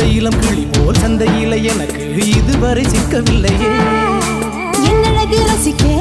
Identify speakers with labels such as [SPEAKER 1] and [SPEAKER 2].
[SPEAKER 1] இந்த இளம் கிளி போல் சந்தையில எனக்கு இதுவரை சிக்கவில்லையே.
[SPEAKER 2] என் ரசிக்க.